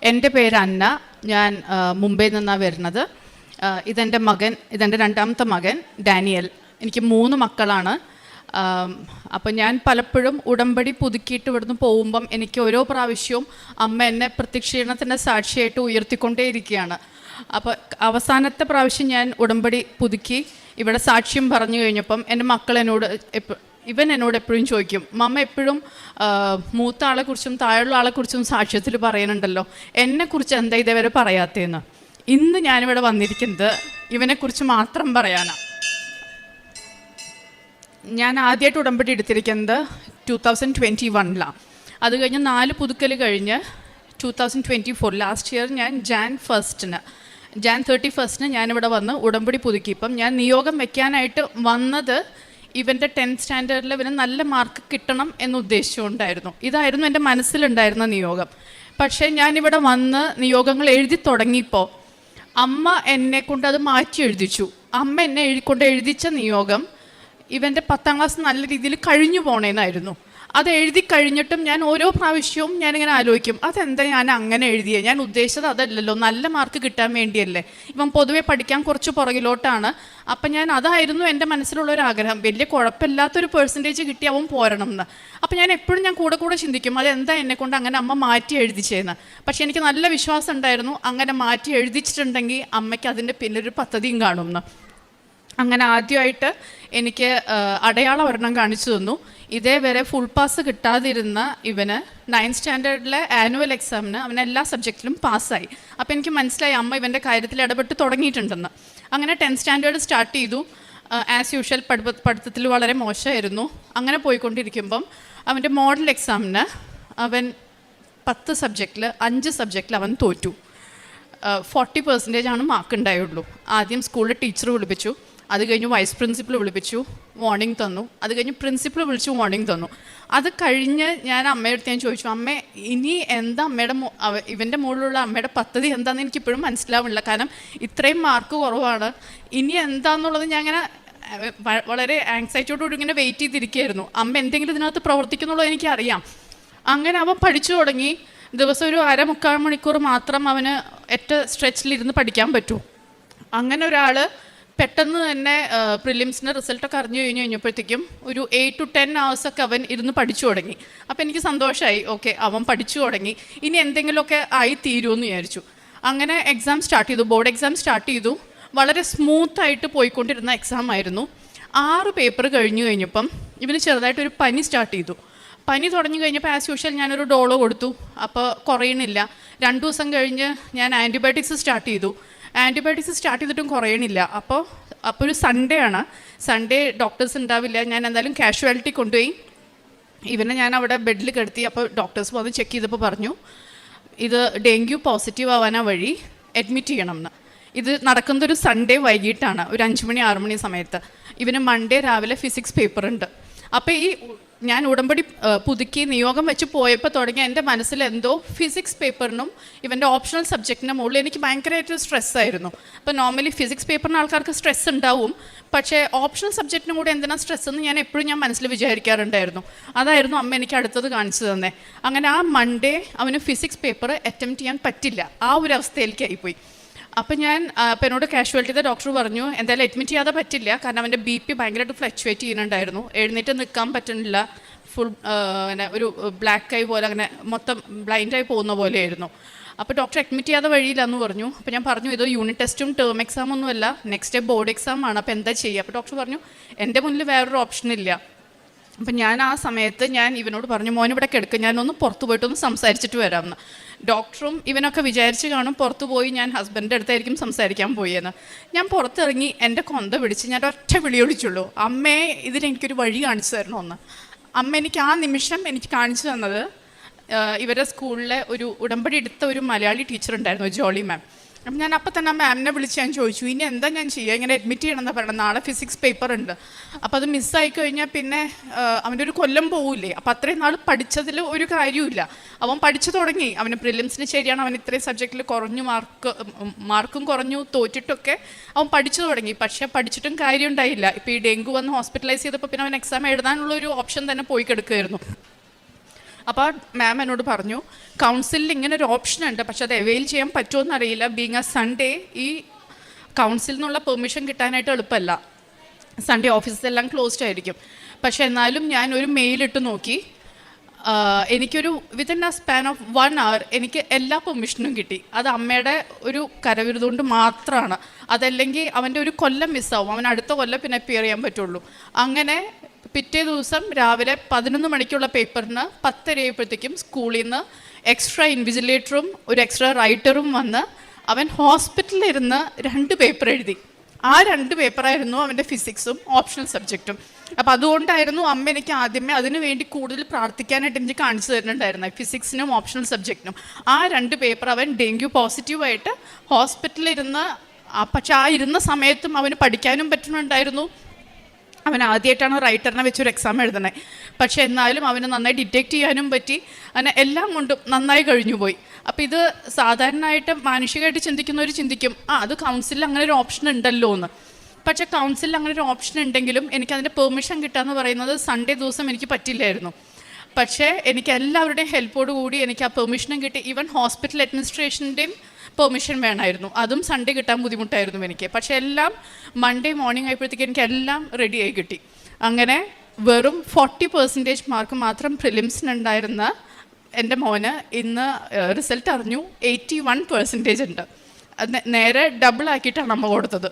എന്റെ പേര് അന്ന. ഞാൻ മുംബൈ മുംബൈയിൽ നിന്നാണ് വരുന്നത്. ഇതെന്റെ മകൻ ഇതെന്റെ രണ്ടാമത്തെ മകൻ ഡാനിയൽ. എനിക്ക് മൂന്ന് മക്കളാണ്. അപ്പം ഞാൻ പലപ്പോഴും ഉടമ്പടി പുതുക്കിയിട്ട് ഇവിടുന്ന് പോകുമ്പം എനിക്ക് ഓരോ പ്രാവശ്യവും അമ്മ എന്നെ പ്രത്യക്ഷീണത്തിന്റെ സാക്ഷിയായിട്ട് ഉയർത്തിക്കൊണ്ടേയിരിക്കുകയാണ്. അപ്പോൾ അവസാനത്തെ പ്രാവശ്യം ഞാൻ ഉടമ്പടി പുതുക്കി ഇവിടെ സാക്ഷ്യം പറഞ്ഞു കഴിഞ്ഞപ്പം എന്റെ മക്കൾ എന്നോട് ഇവൻ എന്നോട് എപ്പോഴും ചോദിക്കും മമ്മ എപ്പോഴും മൂത്ത ആളെക്കുറിച്ചും താഴെയുള്ള ആളെക്കുറിച്ചും സാക്ഷ്യത്തിൽ പറയുന്നുണ്ടല്ലോ. എന്നെക്കുറിച്ച് എന്താ ഇതേവരെ പറയാത്തതെന്ന്? ഇന്ന് ഞാനിവിടെ വന്നിരിക്കുന്നത് ഇവനെക്കുറിച്ച് മാത്രം പറയാനാണ് ഞാൻ ആദ്യമായിട്ട് ഉടമ്പടി എടുത്തിരിക്കുന്നത് ടു തൗസൻഡ് ട്വന്റി വണ്ണിലാണ് അത് കഴിഞ്ഞ് നാല് പുതുക്കൽ കഴിഞ്ഞ് two thousand twenty four last year ഞാൻ ജാൻ ഫസ്റ്റിന് ജാൻ തേർട്ടി ഫസ്റ്റിന് ഞാനിവിടെ വന്ന് ഉടമ്പടി പുതുക്കി. ഇപ്പം ഞാൻ നിയോഗം വെക്കാനായിട്ട് വന്നത് ഇവന്റെ ടെൻത്ത് സ്റ്റാൻഡേർഡിൽ ഇവന് നല്ല മാർക്ക് കിട്ടണം എന്ന് ഉദ്ദേശിച്ചുകൊണ്ടായിരുന്നു. ഇതായിരുന്നു എന്റെ മനസ്സിലുണ്ടായിരുന്ന നിയോഗം. പക്ഷേ ഞാനിവിടെ വന്ന് നിയോഗങ്ങൾ എഴുതി തുടങ്ങിയപ്പോൾ അമ്മ എന്നെ കൊണ്ട് അത് മാറ്റി എഴുതിച്ചു. അമ്മ എന്നെ കൊണ്ട് എഴുതിച്ച നിയോഗം ഇവന്റെ പത്താം ക്ലാസ് നല്ല രീതിയിൽ കഴിഞ്ഞു പോണേന്നായിരുന്നു. അത് എഴുതി കഴിഞ്ഞിട്ടും ഞാൻ ഓരോ പ്രാവശ്യവും ഞാനിങ്ങനെ ആലോചിക്കും അതെന്താ ഞാൻ അങ്ങനെ എഴുതിയത് ഞാൻ ഉദ്ദേശിച്ചത് അതല്ലല്ലോ നല്ല മാർക്ക് കിട്ടാൻ വേണ്ടിയല്ലേ? ഇവൻ പൊതുവെ പഠിക്കാൻ കുറച്ച് പുറകിലോട്ടാണ്. അപ്പം ഞാൻ അതായിരുന്നു എന്റെ മനസ്സിലുള്ള ഒരു ആഗ്രഹം. വലിയ കുഴപ്പമില്ലാത്തൊരു പേഴ്സന്റേജ് കിട്ടി അവൻ പോരണം എന്ന് അപ്പം ഞാൻ എപ്പോഴും ഞാൻ കൂടെ കൂടെ ചിന്തിക്കും അതെന്താ എന്നെ കൊണ്ട് അങ്ങനെ അമ്മ മാറ്റി എഴുതിച്ചേന്ന്? പക്ഷേ എനിക്ക് നല്ല വിശ്വാസം ഉണ്ടായിരുന്നു അങ്ങനെ മാറ്റി എഴുതിച്ചിട്ടുണ്ടെങ്കിൽ അമ്മയ്ക്ക് അതിന്റെ പിന്നൊരു പദ്ധതിയും കാണുമെന്ന് അങ്ങനെ ആദ്യമായിട്ട് എനിക്ക് അടയാള ഒരെണ്ണം കാണിച്ചു തന്നു. ഇതേവരെ ഫുൾ പാസ് കിട്ടാതിരുന്ന ഇവന് നയൻത് സ്റ്റാൻഡേർഡിലെ ആനുവൽ എക്സാമിന് അവൻ എല്ലാ സബ്ജക്റ്റിലും പാസ്സായി അപ്പോൾ എനിക്ക് മനസ്സിലായി അമ്മ ഇവന്റെ കാര്യത്തിൽ ഇടപെട്ട് തുടങ്ങിയിട്ടുണ്ടെന്ന്. അങ്ങനെ ടെൻത്ത് സ്റ്റാൻഡേർഡ് സ്റ്റാർട്ട് ചെയ്തു. ആസ് യൂഷ്വൽ പഠിപ്പ പഠിത്തത്തിൽ വളരെ മോശമായിരുന്നു. അങ്ങനെ പോയിക്കൊണ്ടിരിക്കുമ്പം അവന്റെ മോഡൽ എക്സാമിന് അവൻ പത്ത് സബ്ജക്റ്റിൽ അഞ്ച് സബ്ജക്റ്റിൽ അവൻ തോറ്റു. ഫോർട്ടി പെർസെന്റേജ് ആണ് മാർക്ക് ഉണ്ടായുള്ളൂ. ആദ്യം സ്കൂളിൽ ടീച്ചർ വിളിപ്പിച്ചു. അത് കഴിഞ്ഞ് വൈസ് പ്രിൻസിപ്പൾ വിളിപ്പിച്ചു വാർണിംഗ് തന്നു. അത് കഴിഞ്ഞ് പ്രിൻസിപ്പൾ വിളിച്ചു വാർണിംഗ് തന്നു. അത് കഴിഞ്ഞ് ഞാൻ അമ്മയുടെ ഞാൻ ചോദിച്ചു അമ്മ ഇനി എന്താ അമ്മയുടെ ഇവന്റെ മുകളിലുള്ള അമ്മയുടെ പദ്ധതി എന്താണെന്ന് എനിക്കിപ്പോഴും മനസ്സിലാവുന്നില്ല. കാരണം ഇത്രയും മാർക്ക് കുറവാണ്. ഇനി എന്താണെന്നുള്ളത് ഞാൻ അങ്ങനെ വളരെ ആങ്സൈറ്റിയോടുകൂടി ഇങ്ങനെ വെയിറ്റ് ചെയ്തിരിക്കുകയായിരുന്നു. അമ്മ എന്തെങ്കിലും ഇതിനകത്ത് പ്രവർത്തിക്കുന്നുള്ളത് എനിക്കറിയാം. അങ്ങനെ അവൻ പഠിച്ചു തുടങ്ങി. ദിവസം ഒരു അര മുക്കാൽ മണിക്കൂർ മാത്രം അവന് ഒറ്റ സ്ട്രെച്ചിലിരുന്ന് പഠിക്കാൻ പറ്റൂ. അങ്ങനെ ഒരാൾ പെട്ടെന്ന് തന്നെ പ്രിലിംസിന്റെ റിസൾട്ടൊക്കെ അറിഞ്ഞു കഴിഞ്ഞ് കഴിഞ്ഞപ്പോഴത്തേക്കും ഒരു എയ്റ്റ് ടു ടെൻ ഒക്കെ അവൻ ഇരുന്ന് പഠിച്ചു തുടങ്ങി. അപ്പോൾ എനിക്ക് സന്തോഷമായി ഓക്കെ അവൻ പഠിച്ചു തുടങ്ങി. ഇനി എന്തെങ്കിലുമൊക്കെ ആയി തീരുമെന്ന് വിചാരിച്ചു. അങ്ങനെ എക്സാം സ്റ്റാർട്ട് ചെയ്തു. ബോർഡ് എക്സാം സ്റ്റാർട്ട് ചെയ്തു. വളരെ സ്മൂത്തായിട്ട് പോയിക്കൊണ്ടിരുന്ന എക്സാം ആയിരുന്നു. ആറ് പേപ്പർ കഴിഞ്ഞു കഴിഞ്ഞപ്പം ഇവന് ചെറുതായിട്ടൊരു പനി സ്റ്റാർട്ട് ചെയ്തു. പനി തുടങ്ങി കഴിഞ്ഞപ്പോൾ ആസ് യൂഷ്വൽ ഞാനൊരു ഡോളോ കൊടുത്തു. അപ്പോൾ കുറയണില്ല. രണ്ട് ദിവസം കഴിഞ്ഞ് ഞാൻ ആന്റിബയോട്ടിക്സ് സ്റ്റാർട്ട് ചെയ്തു. ആന്റിബയോട്ടിക്സ് സ്റ്റാർട്ട് ചെയ്തിട്ടും കുറയണില്ല. അപ്പോൾ അപ്പോൾ ഒരു സൺഡേ ആണ്. സൺഡേ ഡോക്ടേഴ്സ് ഉണ്ടാവില്ല ഞാൻ എന്തായാലും കാഷ്വാലിറ്റി കൊണ്ടുപോയി. ഇവനെ ഞാൻ അവിടെ ബെഡിൽ കിടത്തി. അപ്പോൾ ഡോക്ടേഴ്സ് വന്ന് ചെക്ക് ചെയ്തപ്പോൾ പറഞ്ഞു ഇത് ഡെങ്കു പോസിറ്റീവ് ആവാനാ വഴി. അഡ്മിറ്റ് ചെയ്യണം എന്ന് ഇത് നടക്കുന്നത് ഒരു സൺഡേ വൈകിട്ടാണ്. ഒരു അഞ്ച് മണി ആറ് മണി സമയത്ത്. ഇവന് മൺഡേ രാവിലെ ഫിസിക്സ് പേപ്പർ ഉണ്ട്. അപ്പോൾ ഈ ഞാൻ ഉടമ്പടി പുതുക്കി നിയോഗം വെച്ച് പോയപ്പോൾ തുടങ്ങി എന്റെ മനസ്സിൽ എന്തോ ഫിസിക്സ് പേപ്പറിനും ഇവന്റെ ഓപ്ഷണൽ സബ്ജക്റ്റിനും മുകളിൽ എനിക്ക് ഭയങ്കരമായിട്ട് സ്ട്രെസ് ആയിരുന്നു. അപ്പോൾ നോർമലി ഫിസിക്സ് പേപ്പറിന് ആൾക്കാർക്ക് സ്ട്രെസ് ഉണ്ടാവും. പക്ഷേ ഓപ്ഷണൽ സബ്ജക്റ്റിനും കൂടെ എന്തിനാ സ്ട്രെസ് എന്ന് ഞാൻ എപ്പോഴും ഞാൻ മനസ്സിൽ വിചാരിക്കാറുണ്ടായിരുന്നു. അതായിരുന്നു അമ്മ എനിക്ക് അടുത്തത് കാണിച്ചു തന്നെ. അങ്ങനെ ആ മൺഡേ അവന് ഫിസിക്സ് പേപ്പർ അറ്റംപ്റ്റ് ചെയ്യാൻ പറ്റില്ല. ആ ഒരു അവസ്ഥയിലേക്ക് ആയിപ്പോയി. അപ്പം ഞാൻ അപ്പം എന്നോട് കാഷ്വാലിറ്റിയുടെ ഡോക്ടർ പറഞ്ഞു എന്തായാലും അഡ്മിറ്റ് ചെയ്യാതെ പറ്റില്ല കാരണം അവന്റെ ബി പി ഭയങ്കരമായിട്ട് ഫ്ലക്ച്വേറ്റ് ചെയ്യുന്നുണ്ടായിരുന്നു. എഴുന്നേറ്റ് നിൽക്കാൻ പറ്റുന്നില്ല ഫുൾ അങ്ങനെ ഒരു ബ്ലാക്ക് ആയി പോലെ അങ്ങനെ മൊത്തം ബ്ലൈൻഡായി പോകുന്ന പോലെയായിരുന്നു. അപ്പോൾ ഡോക്ടർ അഡ്മിറ്റ് ചെയ്യാതെ വഴിയില്ല എന്ന് പറഞ്ഞു. അപ്പോൾ ഞാൻ പറഞ്ഞു ഇത് യൂണിറ്റ് ടെസ്റ്റും ടേം എക്സാം ഒന്നുമല്ല നെക്സ്റ്റ് ഡേ ബോർഡ് എക്സാം ആണ് അപ്പോൾ എന്താ ചെയ്യുക അപ്പോൾ ഡോക്ടർ പറഞ്ഞു എന്റെ മുന്നിൽ വേറൊരു ഓപ്ഷൻ ഇല്ല. അപ്പം ഞാൻ ആ സമയത്ത് ഞാൻ ഇവനോട് പറഞ്ഞു മോൻ ഇവിടെ കിടക്കുക ഞാനൊന്ന് പുറത്ത് പോയിട്ടൊന്ന് സംസാരിച്ചിട്ട് വരാമെന്ന്. ഡോക്ടറും ഇവനൊക്കെ വിചാരിച്ച് കാണും പുറത്തു പോയി ഞാൻ ഹസ്ബൻഡിന്റെ അടുത്തായിരിക്കും സംസാരിക്കാൻ പോയെന്ന്. ഞാൻ പുറത്തിറങ്ങി എന്റെ കൊന്ത പിടിച്ച് ഞാൻ ഒറ്റ വിളി വിളിച്ചുള്ളൂ അമ്മേ ഇതിനെനിക്കൊരു വഴി കാണിച്ചു തരണമെന്ന് അമ്മ എനിക്ക് ആ നിമിഷം എനിക്ക് കാണിച്ചു തന്നത് ഇവരുടെ സ്കൂളിലെ ഒരു ഉടമ്പടി എടുത്ത ഒരു മലയാളി ടീച്ചർ ഉണ്ടായിരുന്നു ജോളി മാം. അപ്പം ഞാൻ അപ്പം തന്നെ മാമിനെ വിളിച്ച് ഞാൻ ചോദിച്ചു ഇനി എന്താ ഞാൻ ചെയ്യുക ഇങ്ങനെ അഡ്മിറ്റ് ചെയ്യണമെന്ന് പറയണം നാളെ ഫിസിക്സ് പേപ്പർ ഉണ്ട്. അപ്പം അത് മിസ്സായി കഴിഞ്ഞാൽ പിന്നെ അവന്റെ ഒരു കൊല്ലം പോവില്ലേ? അപ്പം അത്രയും നാൾ പഠിച്ചതിൽ ഒരു കാര്യമില്ല അവൻ പഠിച്ചു തുടങ്ങി. അവന് പ്രിലിംസിന് ശരിയാണ്. അവൻ ഇത്രയും സബ്ജക്റ്റിൽ കുറഞ്ഞു മാർക്ക് മാർക്കും കുറഞ്ഞു തോറ്റിട്ടൊക്കെ അവൻ പഠിച്ചു തുടങ്ങി. പക്ഷേ പഠിച്ചിട്ടും കാര്യം ഉണ്ടായില്ല ഇപ്പോൾ ഈ ഡെങ്കു വന്ന് ഹോസ്പിറ്റലൈസ് ചെയ്തപ്പോൾ പിന്നെ അവൻ എക്സാം എഴുതാനുള്ള ഒരു ഓപ്ഷൻ തന്നെ പോയി കിടക്കുകയായിരുന്നു. അപ്പോൾ മാം എന്നോട് പറഞ്ഞു കൗൺസിലിൽ ഇങ്ങനെ ഒരു ഓപ്ഷൻ ഉണ്ട് പക്ഷെ അത് അവെയിൽ ചെയ്യാൻ പറ്റുമോ അറിയില്ല ബീങ് എ സൺഡേ ഈ കൗൺസിലിൽ നിന്നുള്ള പെർമിഷൻ കിട്ടാനായിട്ട് എളുപ്പമല്ല. സൺഡേ ഓഫീസെല്ലാം ക്ലോസ്ഡ് ആയിരിക്കും. പക്ഷെ എന്നാലും ഞാൻ ഒരു മെയിലിട്ട് നോക്കി. എനിക്കൊരു within a span of one hour എനിക്ക് എല്ലാ പെർമിഷനും കിട്ടി. അത് അമ്മയുടെ ഒരു കരവിരുതുകൊണ്ട് മാത്രമാണ്. അതല്ലെങ്കിൽ അവന്റെ ഒരു കൊല്ലം മിസ്സാവും അവൻ അടുത്ത കൊല്ലം പിന്നെ അപ്പിയർ ചെയ്യാൻ പറ്റുള്ളൂ. അങ്ങനെ പിറ്റേ ദിവസം രാവിലെ പതിനൊന്ന് മണിക്കുള്ള പേപ്പറിന് പത്തരയപ്പോഴത്തേക്കും സ്കൂളിൽ നിന്ന് എക്സ്ട്രാ ഇൻവിജിലേറ്ററും ഒരു എക്സ്ട്രാ റൈറ്ററും വന്ന് അവൻ ഹോസ്പിറ്റലിലിരുന്ന് രണ്ട് പേപ്പർ എഴുതി. ആ രണ്ട് പേപ്പറായിരുന്നു അവന്റെ ഫിസിക്സും ഓപ്ഷണൽ സബ്ജക്റ്റും അപ്പോൾ അതുകൊണ്ടായിരുന്നു അമ്മ എനിക്ക് ആദ്യമേ അതിനു വേണ്ടി കൂടുതൽ പ്രാർത്ഥിക്കാനായിട്ട് എനിക്ക് കാണിച്ചു തരുന്നുണ്ടായിരുന്നത് ഫിസിക്സിനും ഓപ്ഷണൽ സബ്ജക്റ്റിനും ആ രണ്ട് പേപ്പർ അവൻ ഡെങ്കു പോസിറ്റീവായിട്ട് ആ പക്ഷെ ആ ഇരുന്ന സമയത്തും അവന് പഠിക്കാനും പറ്റുന്നുണ്ടായിരുന്നു. അവൻ ആദ്യമായിട്ടാണ് റൈറ്ററിനെ വെച്ചൊരു എക്സാം എഴുതണേ. പക്ഷേ എന്നാലും അവന് നന്നായി ഡിറ്റക്റ്റ് ചെയ്യാനും പറ്റി. അങ്ങനെ എല്ലാം കൊണ്ടും നന്നായി കഴിഞ്ഞു പോയി. അപ്പോൾ ഇത് സാധാരണയായിട്ട് മാനുഷികമായിട്ട് ചിന്തിക്കുന്നവർ ചിന്തിക്കും ആ അത് കൗൺസിലിൽ അങ്ങനെ ഒരു ഓപ്ഷൻ ഉണ്ടല്ലോ എന്ന്. പക്ഷേ കൗൺസിലിൽ അങ്ങനെ ഒരു ഓപ്ഷൻ ഉണ്ടെങ്കിലും എനിക്ക് അതിന്റെ പെർമിഷൻ കിട്ടുക പറയുന്നത് സൺഡേ ദിവസം എനിക്ക് പറ്റില്ലായിരുന്നു. പക്ഷേ എനിക്ക് എല്ലാവരുടെയും ഹെൽപ്പോട് കൂടി എനിക്ക് ആ പെർമിഷനും കിട്ടി. ഈവൻ ഹോസ്പിറ്റൽ അഡ്മിനിസ്ട്രേഷന്റെയും പെർമിഷൻ വേണമായിരുന്നു. അതും സൺഡേ കിട്ടാൻ ബുദ്ധിമുട്ടായിരുന്നു എനിക്ക്. പക്ഷേ എല്ലാം മൺഡേ മോർണിംഗ് ആയപ്പോഴത്തേക്ക് എനിക്ക് എല്ലാം റെഡിയായി കിട്ടി. അങ്ങനെ വെറും ഫോർട്ടി പെർസെന്റേജ് മാർക്ക് മാത്രം പ്രിലിംസിനുണ്ടായിരുന്ന എന്റെ മോന് ഇന്ന് റിസൾട്ട് അറിഞ്ഞു. എയ്റ്റി വൺ പെർസെന്റേജ് ഉണ്ട്. അത് നേരെ ഡബിൾ ആക്കിയിട്ടാണ് അമ്മ കൊടുത്തത്.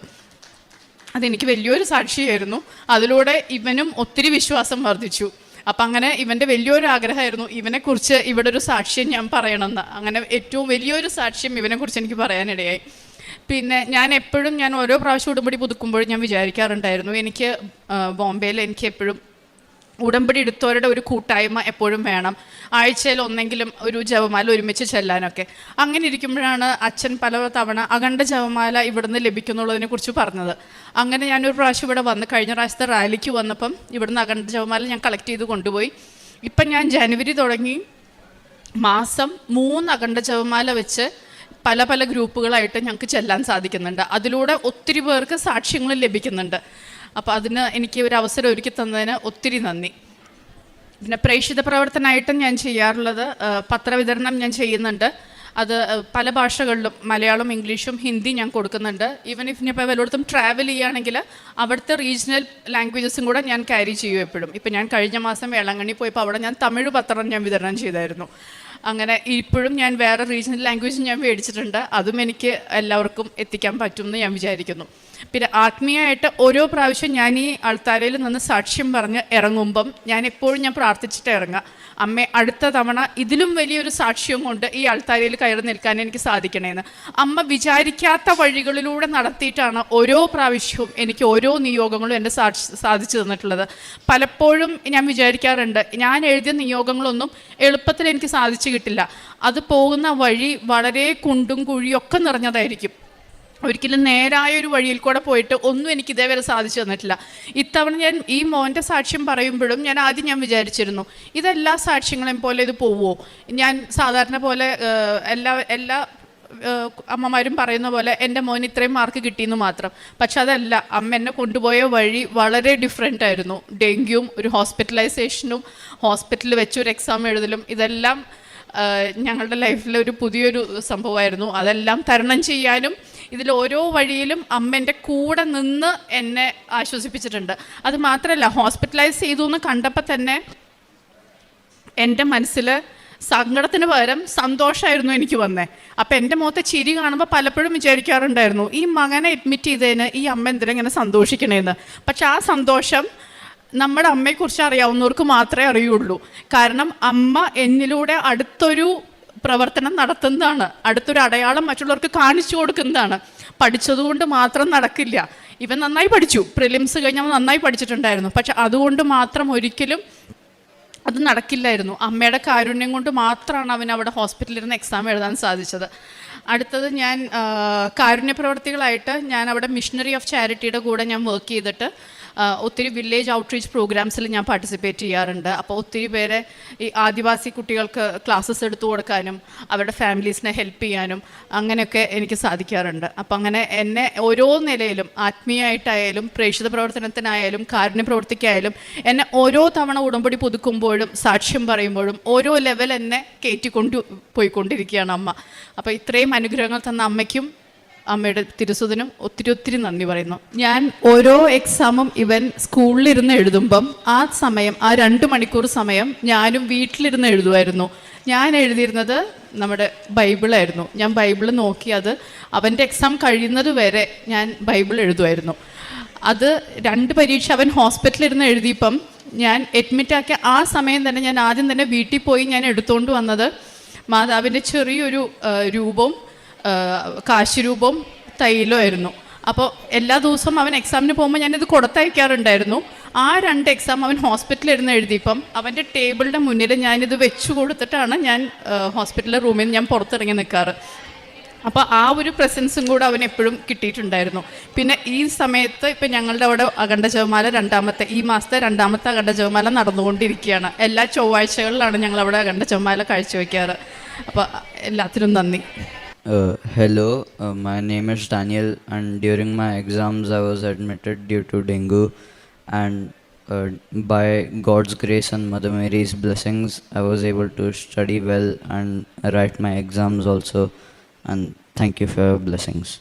അതെനിക്ക് വലിയൊരു സാക്ഷിയായിരുന്നു. അതിലൂടെ ഇവനും ഒത്തിരി വിശ്വാസം വർദ്ധിച്ചു. അപ്പം അങ്ങനെ ഇവന്റെ വലിയൊരു ആഗ്രഹമായിരുന്നു ഇവനെക്കുറിച്ച് ഇവിടെ ഒരു സാക്ഷ്യം ഞാൻ പറയണമെന്ന്. അങ്ങനെ ഏറ്റവും വലിയൊരു സാക്ഷ്യം ഇവനെക്കുറിച്ച് എനിക്ക് പറയാനിടയായി. പിന്നെ ഞാൻ എപ്പോഴും ഞാൻ ഓരോ പ്രാവശ്യം ഉടുമ്പടി പുതുക്കുമ്പോഴും ഞാൻ വിചാരിക്കാറുണ്ടായിരുന്നു എനിക്ക് ബോംബെയിൽ എനിക്ക് എപ്പോഴും ഉടമ്പടി എടുത്തവരുടെ ഒരു കൂട്ടായ്മ എപ്പോഴും വേണം. ആഴ്ചയിൽ ഒന്നെങ്കിലും ഒരു ജപമാല ഒരുമിച്ച് ചെല്ലാനൊക്കെ. അങ്ങനെ ഇരിക്കുമ്പോഴാണ് അച്ഛൻ പല തവണ അഖണ്ഡ ജപമാല ഇവിടുന്ന് ലഭിക്കുന്നുള്ളതിനെ കുറിച്ച് പറഞ്ഞത്. അങ്ങനെ ഞാനൊരു പ്രാവശ്യം ഇവിടെ വന്ന് കഴിഞ്ഞ പ്രാവശ്യത്തെ റാലിക്ക് വന്നപ്പം ഇവിടുന്ന് അഖണ്ഡ ജപമാല ഞാൻ കളക്ട് ചെയ്ത് കൊണ്ടുപോയി. ഇപ്പം ഞാൻ ജനുവരി തുടങ്ങി മാസം മൂന്ന് അഖണ്ഡ ജപമാല വെച്ച് പല പല ഗ്രൂപ്പുകളായിട്ട് ഞങ്ങൾക്ക് ചെല്ലാൻ സാധിക്കുന്നുണ്ട്. അതിലൂടെ ഒത്തിരി പേർക്ക് സാക്ഷ്യങ്ങൾ ലഭിക്കുന്നുണ്ട്. അപ്പോൾ അതിന് എനിക്ക് ഒരു അവസരം ഒരുക്കി തന്നതിന് ഒത്തിരി നന്ദി. പിന്നെ പ്രേക്ഷിത പ്രവർത്തനമായിട്ടും ഞാൻ ചെയ്യാറുള്ളത് പത്രവിതരണം ഞാൻ ചെയ്യുന്നുണ്ട്. അത് പല ഭാഷകളിലും മലയാളം ഇംഗ്ലീഷും ഹിന്ദി ഞാൻ കൊടുക്കുന്നുണ്ട്. ഈവൻ ഇഫ് ഇനിയിപ്പോൾ വല്ലയിടത്തും ട്രാവൽ ചെയ്യുകയാണെങ്കിൽ അവിടുത്തെ റീജിയണൽ ലാംഗ്വേജസും കൂടെ ഞാൻ ക്യാരി ചെയ്യും എപ്പോഴും. ഇപ്പം ഞാൻ കഴിഞ്ഞ മാസം വേളാങ്കണ്ണി പോയപ്പോൾ അവിടെ ഞാൻ തമിഴ് പത്രം ഞാൻ വിതരണം ചെയ്തായിരുന്നു. അങ്ങനെ ഇപ്പോഴും ഞാൻ വേറെ റീജിയണൽ ലാംഗ്വേജും ഞാൻ മേടിച്ചിട്ടുണ്ട്. അതും എനിക്ക് എല്ലാവർക്കും എത്തിക്കാൻ പറ്റുമെന്ന് ഞാൻ വിചാരിക്കുന്നു. പിന്നെ ആത്മീയമായിട്ട് ഓരോ പ്രാവശ്യം ഞാൻ ഈ അൾത്താരയിൽ നിന്ന് സാക്ഷ്യം പറഞ്ഞ് ഇറങ്ങുമ്പം ഞാൻ എപ്പോഴും ഞാൻ പ്രാർത്ഥിച്ചിട്ട് ഇറങ്ങുക. അമ്മേ അടുത്ത തവണ ഇതിലും വലിയൊരു സാക്ഷ്യം കൊണ്ട് ഈ അൾത്താരയിൽ കയറി നിൽക്കാൻ എനിക്ക് സാധിക്കണേന്ന്. അമ്മ വിചാരിക്കാത്ത വഴികളിലൂടെ നടത്തിയിട്ടാണ് ഓരോ പ്രാവശ്യവും എനിക്ക് ഓരോ നിയോഗങ്ങളും സാക്ഷി സാധിച്ചു തന്നിട്ടുള്ളത്. പലപ്പോഴും ഞാൻ വിചാരിക്കാറുണ്ട് ഞാൻ എഴുതിയ നിയോഗങ്ങളൊന്നും എളുപ്പത്തിൽ എനിക്ക് സാധിച്ചു കിട്ടില്ല. അത് പോകുന്ന വഴി വളരെ കുണ്ടും കുഴിയൊക്കെ നിറഞ്ഞതായിരിക്കും. ഒരിക്കലും നേരായ ഒരു വഴിയിൽ കൂടെ പോയിട്ട് ഒന്നും എനിക്ക് ഇതേവരെ സാധിച്ചു തന്നിട്ടില്ല. ഇത്തവണ ഞാൻ ഈ മോന്റെ സാക്ഷ്യം പറയുമ്പോഴും ഞാൻ ആദ്യം ഞാൻ വിചാരിച്ചിരുന്നു ഇതെല്ലാ സാക്ഷ്യങ്ങളെയും പോലെ ഇത് പോവുമോ ഞാൻ സാധാരണ പോലെ എല്ലാ എല്ലാ അമ്മമാരും പറയുന്ന പോലെ എന്റെ മോൻ ഇത്രയും മാർക്ക് കിട്ടിയെന്ന് മാത്രം. പക്ഷെ അതല്ല അമ്മ എന്നെ കൊണ്ടുപോയ വഴി വളരെ ഡിഫറെന്റ് ആയിരുന്നു. ഡെങ്കിയും ഒരു ഹോസ്പിറ്റലൈസേഷനും ഹോസ്പിറ്റലിൽ വെച്ചൊരു എക്സാം എഴുതലും ഇതെല്ലാം ഞങ്ങളുടെ ലൈഫിൽ ഒരു പുതിയൊരു സംഭവമായിരുന്നു. അതെല്ലാം തരണം ചെയ്യാനും ഇതിൽ ഓരോ വഴിയിലും അമ്മേന്റെ കൂടെ നിന്ന് എന്നെ ആശ്വസിപ്പിച്ചിട്ടുണ്ട്. അത് മാത്രമല്ല ഹോസ്പിറ്റലൈസ് ചെയ്തു എന്ന് കണ്ടപ്പോൾ തന്നെ എന്റെ മനസ്സിൽ സങ്കടത്തിന് പകരം സന്തോഷമായിരുന്നു എനിക്ക് വന്നേ. അപ്പം എന്റെ മുഖത്തെ ചിരി കാണുമ്പോൾ പലപ്പോഴും വിചാരിക്കാറുണ്ടായിരുന്നു ഈ മകനെ അഡ്മിറ്റ് ചെയ്തതിന് ഈ അമ്മ എന്തിനാ സന്തോഷിക്കണേന്ന്? പക്ഷെ ആ സന്തോഷം നമ്മുടെ അമ്മയെക്കുറിച്ച് അറിയാവുന്നവർക്ക് മാത്രമേ അറിയുള്ളൂ. കാരണം അമ്മ എന്നിലൂടെ അടുത്തൊരു പ്രവർത്തനം നടത്തുന്നതാണ്. അടുത്തൊരു അടയാളം മറ്റുള്ളവർക്ക് കാണിച്ചു കൊടുക്കുന്നതാണ്. പഠിച്ചതുകൊണ്ട് മാത്രം നടക്കില്ല. ഇവൻ നന്നായി പഠിച്ചു. പ്രിലിംസ് കഴിഞ്ഞാൽ നന്നായി പഠിച്ചിട്ടുണ്ടായിരുന്നു. പക്ഷെ അതുകൊണ്ട് മാത്രം ഒരിക്കലും അത് നടക്കില്ലായിരുന്നു. അമ്മയുടെ കാരുണ്യം കൊണ്ട് മാത്രമാണ് അവൻ അവിടെ ഹോസ്പിറ്റലിൽ ഇരുന്ന് എക്സാം എഴുതാൻ സാധിച്ചത്. അടുത്തത് ഞാൻ കാരുണ്യ പ്രവർത്തികളായിട്ട് ഞാൻ അവിടെ മിഷണറി ഓഫ് ചാരിറ്റിയുടെ കൂടെ ഞാൻ വർക്ക് ചെയ്തിട്ട് ഒത്തിരി വില്ലേജ് ഔട്ട്റീച്ച് പ്രോഗ്രാംസിൽ ഞാൻ പാർട്ടിസിപ്പേറ്റ് ചെയ്യാറുണ്ട്. അപ്പോൾ ഒത്തിരി പേരെ ഈ ആദിവാസി കുട്ടികൾക്ക് ക്ലാസ്സസ് എടുത്തു കൊടുക്കാനും അവരുടെ ഫാമിലീസിനെ ഹെൽപ്പ് ചെയ്യാനും അങ്ങനെയൊക്കെ എനിക്ക് സാധിക്കാറുണ്ട്. അപ്പം അങ്ങനെ എന്നെ ഓരോ നിലയിലും ആത്മീയമായിട്ടായാലും പ്രേക്ഷിത പ്രവർത്തനത്തിനായാലും കാരുണ്യ പ്രവർത്തിക്കായാലും എന്നെ ഓരോ തവണ ഉടമ്പടി പുതുക്കുമ്പോഴും സാക്ഷ്യം പറയുമ്പോഴും ഓരോ ലെവൽ എന്നെ കയറ്റിക്കൊണ്ടു പോയിക്കൊണ്ടിരിക്കുകയാണ് അമ്മ. അപ്പോൾ ഇത്രയും അനുഗ്രഹങ്ങൾ തന്ന അമ്മയ്ക്കും അമ്മയുടെ തിരുസുതനും ഒത്തിരി ഒത്തിരി നന്ദി പറയുന്നു. ഞാൻ ഓരോ എക്സാമും ഇവൻ സ്കൂളിലിരുന്ന് എഴുതുമ്പം ആ സമയം ആ രണ്ട് മണിക്കൂർ സമയം ഞാനും വീട്ടിലിരുന്ന് എഴുതുമായിരുന്നു. ഞാൻ എഴുതിയിരുന്നത് നമ്മുടെ ബൈബിളായിരുന്നു. ഞാൻ ബൈബിൾ നോക്കി അത് അവന്റെ എക്സാം കഴിയുന്നത് വരെ ഞാൻ ബൈബിൾ എഴുതുമായിരുന്നു. അത് രണ്ട് പരീക്ഷ അവൻ ഹോസ്പിറ്റലിൽ ഇരുന്ന് എഴുതിയപ്പം ഞാൻ അഡ്മിറ്റാക്കിയ ആ സമയം തന്നെ ഞാൻ ആദ്യം തന്നെ വീട്ടിൽ പോയി ഞാൻ എടുത്തുകൊണ്ട് വന്നത് മാതാവിന്റെ ചെറിയൊരു രൂപവും ആ, തൈലോ തൈലമായിരുന്നു അപ്പോൾ എല്ലാ ദിവസവും അവൻ എക്സാമിന് പോകുമ്പോൾ ഞാനിത് കൊടുത്തയക്കാറുണ്ടായിരുന്നു. ആ രണ്ട് എക്സാം അവൻ ഹോസ്പിറ്റലിൽ ഇരുന്ന് എഴുതിയപ്പം അവന്റെ ടേബിളിന്റെ മുന്നിൽ ഞാനിത് വെച്ച് കൊടുത്തിട്ടാണ് ഞാൻ ഹോസ്പിറ്റലിലെ റൂമിൽ നിന്ന് ഞാൻ പുറത്തിറങ്ങി നിൽക്കാറ് അപ്പോൾ ആ ഒരു പ്രസൻസും കൂടെ അവൻ എപ്പോഴും കിട്ടിയിട്ടുണ്ടായിരുന്നു. പിന്നെ ഈ സമയത്ത് ഇപ്പം ഞങ്ങളുടെ അവിടെ അഖണ്ഡ ജവമാല രണ്ടാമത്തെ ഈ മാസത്തെ രണ്ടാമത്തെ അഖണ്ഡ ജവമാല നടന്നുകൊണ്ടിരിക്കുകയാണ്. എല്ലാ ചൊവ്വാഴ്ചകളിലാണ് ഞങ്ങളവിടെ അഖണ്ഡ ജവമാല കാഴ്ചവെക്കാറ്. അപ്പോൾ എല്ലാത്തിനും നന്ദി. Uh, hello, uh, my name is Daniel, and during my exams, I was admitted due to dengue. And uh, by God's grace and Mother Mary's blessings, I was able to study well and write my exams also. And thank you for your blessings.